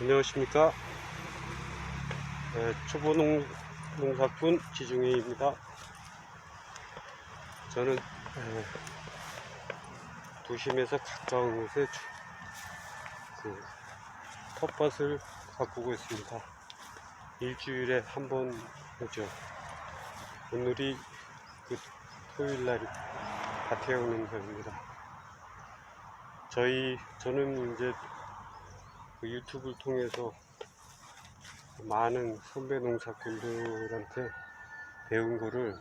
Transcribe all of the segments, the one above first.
안녕하십니까. 네, 초보 농, 농사꾼 지중해입니다. 저는 에, 도심에서 가까운 곳에 주- 그 텃밭을 가꾸고 있습니다. 일주일에 한 번 오죠. 오늘이 그 토요일 날 밭에 오는 날입니다. 저희 저는 이제 그 유튜브를 통해서 많은 선배 농사꾼들한테 배운 거를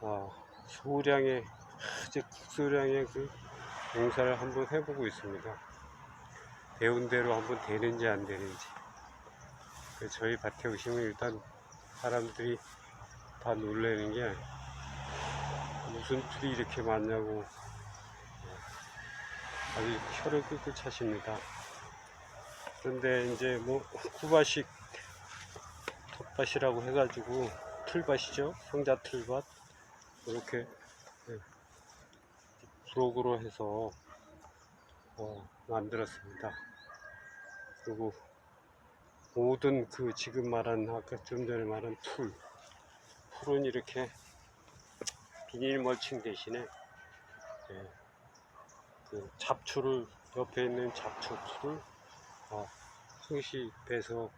아, 소량의 아주 국소량의 그 농사를 한번 해보고 있습니다. 배운 대로 한번 되는지 안 되는지. 그 저희 밭에 오시면 일단 사람들이 다 놀라는 게 무슨 풀이 이렇게 많냐고 아주 혀를 끄끄 차십니다. 그런데 이제 뭐 후바식 텃밭이라고 해가지고 틀밭이죠. 성자 틀밭 이렇게 네, 브로그로 해서 어, 만들었습니다. 그리고 모든 그 지금 말한 아까 좀 전에 말한 풀 풀은 이렇게 비닐 멀칭 대신에 예, 그 잡초를 옆에 있는 잡초를 어, 빼서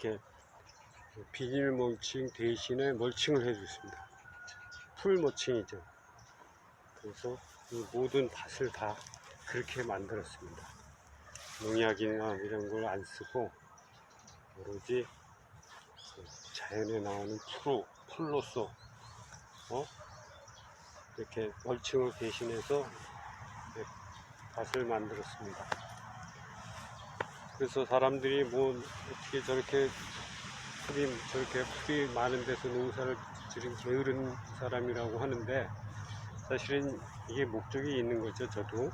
이렇게 비닐 멀칭 대신에 멀칭을 해줬습니다. 풀 멀칭이죠. 그래서 이 모든 밭을 다 그렇게 만들었습니다. 농약이나 이런 걸 안 쓰고 오로지 그 자연에 나오는 풀로 풀로서 어? 이렇게 멀칭을 대신해서 네, 밭을 만들었습니다. 그래서 사람들이 뭐 어떻게 저렇게 풀이 저렇게 풀이 많은 데서 농사를 지금 게으른 사람이라고 하는데 사실은 이게 목적이 있는 거죠. 저도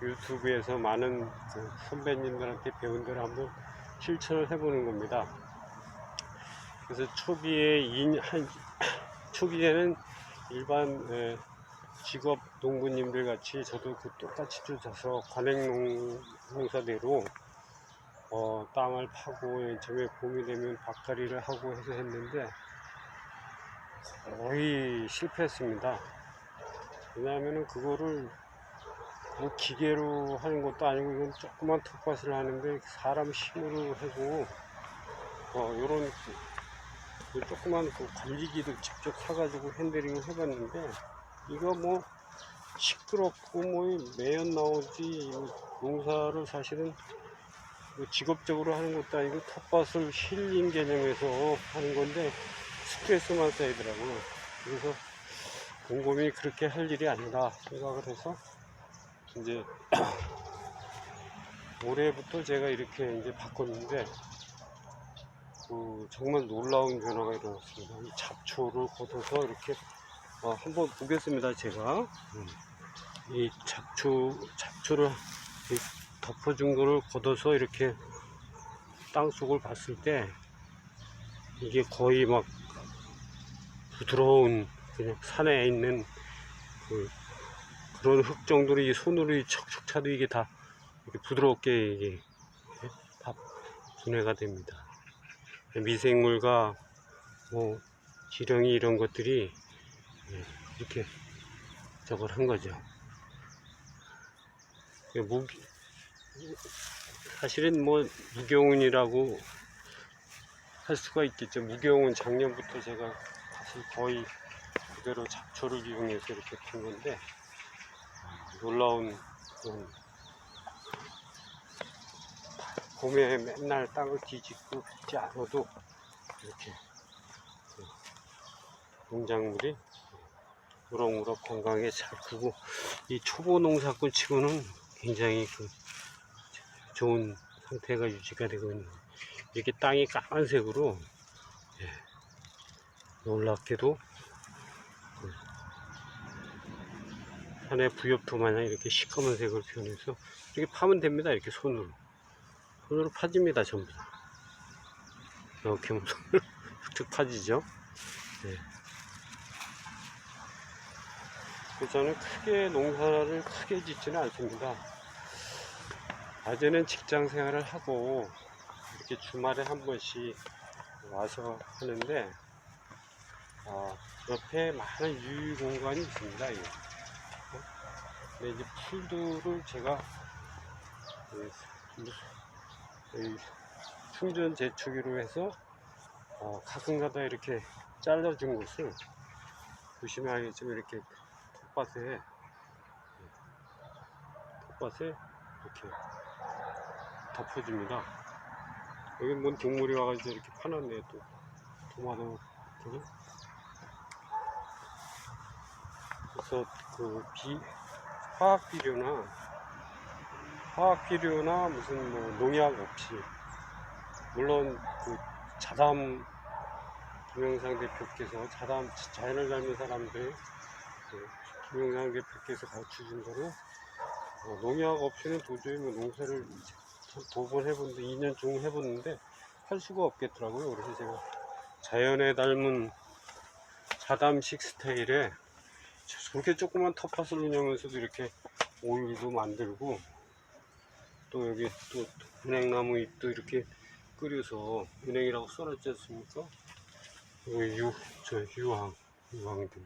유튜브에서 많은 그 선배님들한테 배운 대로 한번 실천을 해보는 겁니다. 그래서 초기에 인, 한, 초기에는 일반 에, 직업 농부님들 같이 저도 그 똑같이 쫓아서 관행농 농사대로 어, 땅을 파고 처음에 봄이 되면 밭갈이를 하고 해서 했는데 거의 실패했습니다. 왜냐하면은 그거를 뭐 기계로 하는 것도 아니고 이건 조그만 텃밭을 하는데 사람 힘으로 해고 어, 요런 그 조그만 그 관리기도 직접 사가지고 핸들링을 해봤는데 이거 뭐 시끄럽고 뭐 매연 나오지 농사를 사실은 뭐 직업적으로 하는 것도 아니고 텃밭을 힐링 개념에서 하는 건데 스트레스만 쌓이더라고요. 그래서 곰곰이 그렇게 할 일이 아니다 생각을 해서 이제 올해부터 제가 이렇게 이제 바꿨는데 그 정말 놀라운 변화가 일어났습니다. 이 잡초를 걷어서 이렇게 어, 한번 보겠습니다. 제가 음. 이 잡초 잡초를 이 덮어준 거를 걷어서 이렇게 땅 속을 봤을 때 이게 거의 막 부드러운 그냥 산에 있는 그 그런 흙 정도로 이 손으로 이 척척 차도 이게 다 이렇게 부드럽게 이게 다 분해가 됩니다. 미생물과 뭐 지렁이 이런 것들이 예, 이렇게 저걸 한 거죠. 사실은 뭐 무경운이라고 할 수가 있겠죠. 무경운 작년부터 제가 사실 거의 그대로 잡초를 이용해서 이렇게 핀 건데 놀라운 그런 봄에 맨날 땅을 뒤집고 빚지 않아도 이렇게 그 농작물이 우럭우럭 건강하게 잘 크고 이 초보 농사꾼 치고는 굉장히 그 좋은 상태가 유지가 되고 있는 이렇게 땅이 까만색으로 예, 놀랍게도 그 산의 부엽토 마냥 이렇게 시커먼 색을 표현해서 이렇게 파면 됩니다 이렇게 손으로. 손으로 파집니다 전부 다. 이렇게 손으로 툭툭 파지죠? 네. 저는 크게 농사를 크게 짓지는 않습니다 낮에는 직장 생활을 하고 이렇게 주말에 한 번씩 와서 하는데 아, 옆에 많은 유유 공간이 있습니다. 어? 근데 이제 풀들을 제가 이- 이 충전 제초기로 해서 어, 가끔가다 이렇게 잘라준 곳을 보시면 알겠지만 이렇게 텃밭에 텃밭에 이렇게 덮어줍니다. 여기 뭔 동물이 와가지고 이렇게 파놨네요 또. 토마토. 그 그래서 그 비, 화학 비료나 화학 비료나 무슨 뭐 농약 없이 물론 그 자담 김영상 대표께서 자담 자연을 닮은 사람들 그 김영상 대표께서 가르쳐 준 거로 어, 농약 없이는 도저히 뭐 농사를 두 번 해봤는데 2년 중 해봤는데 할 수가 없겠더라고요. 그래서 제가 자연에 닮은 자담식 스타일에 저렇게 조그만 텃밭을 운영하면서도 이렇게 오일도 만들고 또 여기 또 은행나무 잎도 이렇게 끓여서 은행이라고 써놨지 않습니까? 여기 유, 저 유황, 유황들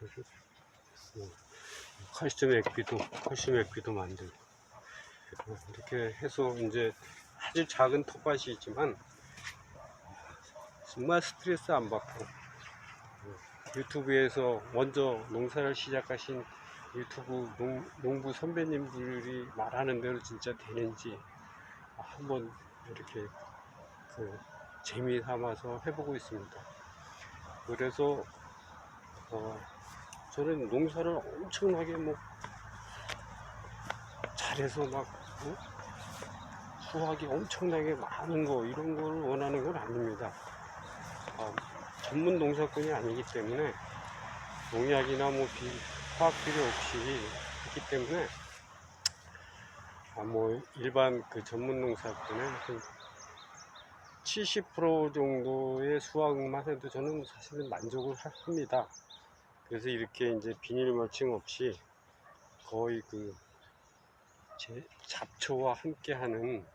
이렇게. 뭐 칼슘 액비도, 칼슘 액비도 만들고. 어, 이렇게 해서 이제 아주 작은 텃밭이지만 정말 스트레스 안 받고 어, 유튜브에서 먼저 농사를 시작하신 유튜브 농, 농부 선배님들이 말하는 대로 진짜 되는지 한번 이렇게 그 재미 삼아서 해보고 있습니다. 그래서 어, 저는 농사를 엄청나게 뭐 잘해서 막 어? 수확이 엄청나게 많은 거 이런 걸 원하는 건 아닙니다. 아, 전문 농사꾼이 아니기 때문에 농약이나 뭐 비, 화학 비료 없이 있기 때문에 아, 뭐 일반 그 전문 농사꾼의 한70% 정도의 수확만 해도 저는 사실은 만족을 하- 합니다. 그래서 이렇게 이제 비닐 멀칭 없이 거의 그제 잡초와 함께하는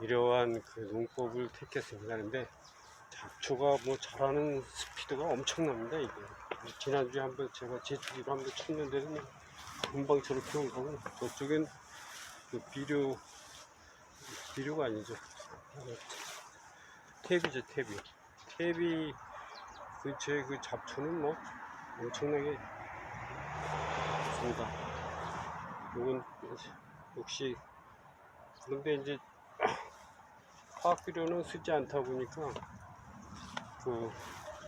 이러한 그 농법을 택했습니다. 근데 잡초가 뭐 자라는 스피드가 엄청납니다. 이게 지난주에 한번 제가 제주기로 한번 쳤는데도 뭐 금방 저렇게 올라고 저쪽엔 그 비료 비료가 아니죠. 탭이죠 탭이. 탭이 근처에 그 잡초는 뭐 엄청나게 있습니다. 이건 역시 그런데 이제 화학 비료는 쓰지 않다 보니까 그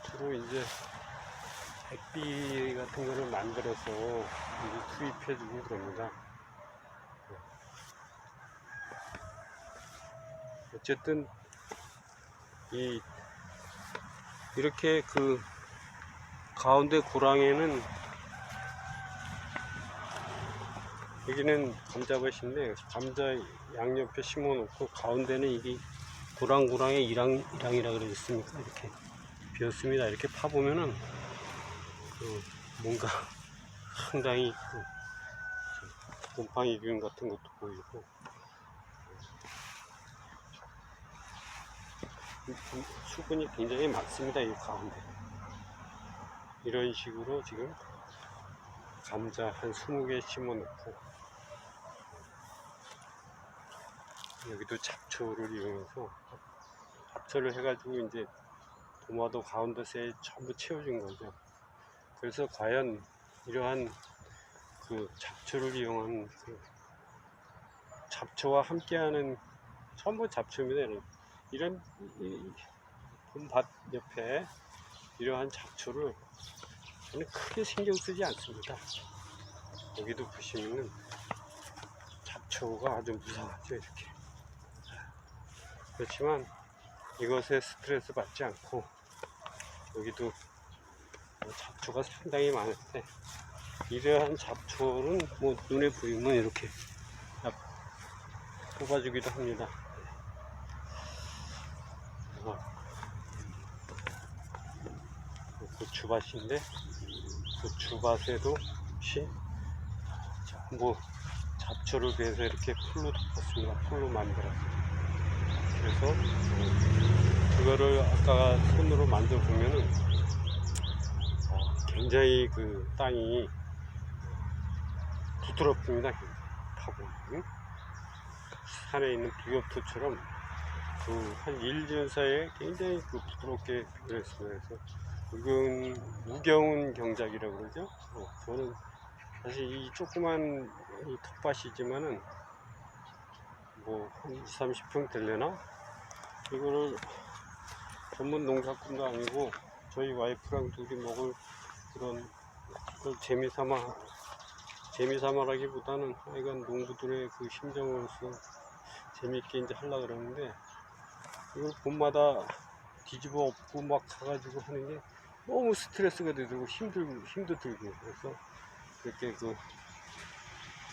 주로 이제 액비 같은 거를 만들어서 이제 투입해주고 그럽니다. 어쨌든 이 이렇게 그 가운데 고랑에는 여기는 감자밭인데 감자 양옆에 심어 놓고 가운데는 이게 고랑고랑의 이랑 이랑이라 그러겠습니까? 이렇게 비었습니다. 이렇게 파 보면은 그 뭔가 상당히 그 곰팡이균 같은 것도 보이고. 수분이 굉장히 많습니다 이 가운데. 이런 식으로 지금 감자 한 20개 심어 놓고 여기도 잡초를 이용해서 잡초를 해가지고 이제 도마도 가운데에 전부 채워준 거죠. 그래서 과연 이러한 그 잡초를 이용한 그 잡초와 함께하는 전부 잡초입니다. 이런 봄밭 옆에 이러한 잡초를 저는 크게 신경 쓰지 않습니다. 여기도 보시면은 잡초가 아주 무성하죠 이렇게. 그렇지만 이것에 스트레스 받지 않고 여기도 뭐 잡초가 상당히 많은데 이러한 잡초는 뭐 눈에 보이면 이렇게 딱 뽑아주기도 합니다. 고추밭인데 고추밭에도 혹시 뭐 잡초를 베서 이렇게 풀로 덮었습니다. 풀로 만들었어요. 그래서 어, 그거를 아까 손으로 만져보면은 어, 굉장히 그 땅이 부드럽습니다. 타고 응? 산에 있는 비엽토처럼 그한 1년 사이에 굉장히 그 부드럽게 그랬습니다. 그래서 이건 무경운 경작이라고 그러죠. 어, 저는 사실 이 조그만 이 텃밭이지만은 뭐한 20, 30평 되려나? 이거를 전문 농사꾼도 아니고 저희 와이프랑 둘이 먹을 그런 걸 재미삼아 재미삼아라기보다는 하여간 농부들의 그 심정으로서 재밌게 이제 하려고 그러는데 이걸 봄마다 뒤집어 엎고 막 가가지고 하는 게 너무 스트레스가 되고 힘들고 힘도 들고 그래서 이렇게 그,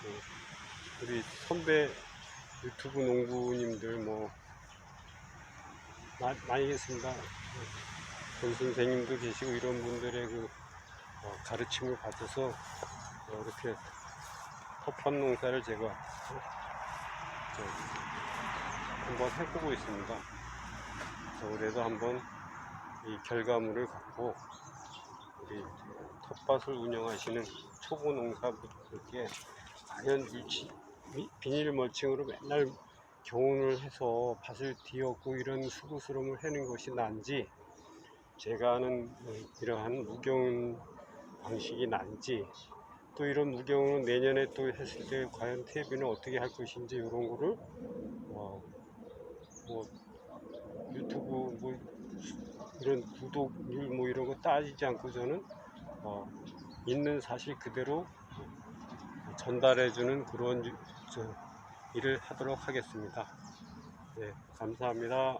그 우리 선배 유튜브 농부님들 뭐 마- 많이 계십니다. 전 선생님도 계시고 이런 분들의 그 어, 가르침을 받아서 어, 이렇게 텃밭 농사를 제가 어, 저, 한번 해보고 있습니다. 겨울에도 한번 이 결과물을 갖고 우리 텃밭을 운영하시는 초보 농사분들께 과연 이 비- 비닐 멀칭으로 맨날 경운을 해서 밭을 뒤엎고 이런 수고스러움을 하는 것이 난지 제가 하는 이러한 무경 방식이 난지 또 이런 무경은 내년에 또 했을 때 과연 퇴비는 어떻게 할 것인지 이런 거를 어, 뭐 유튜브 뭐 이런 구독률 뭐 이런 거 따지지 않고 저는 어, 있는 사실 그대로 전달해주는 그런 일을 하도록 하겠습니다. 네, 감사합니다.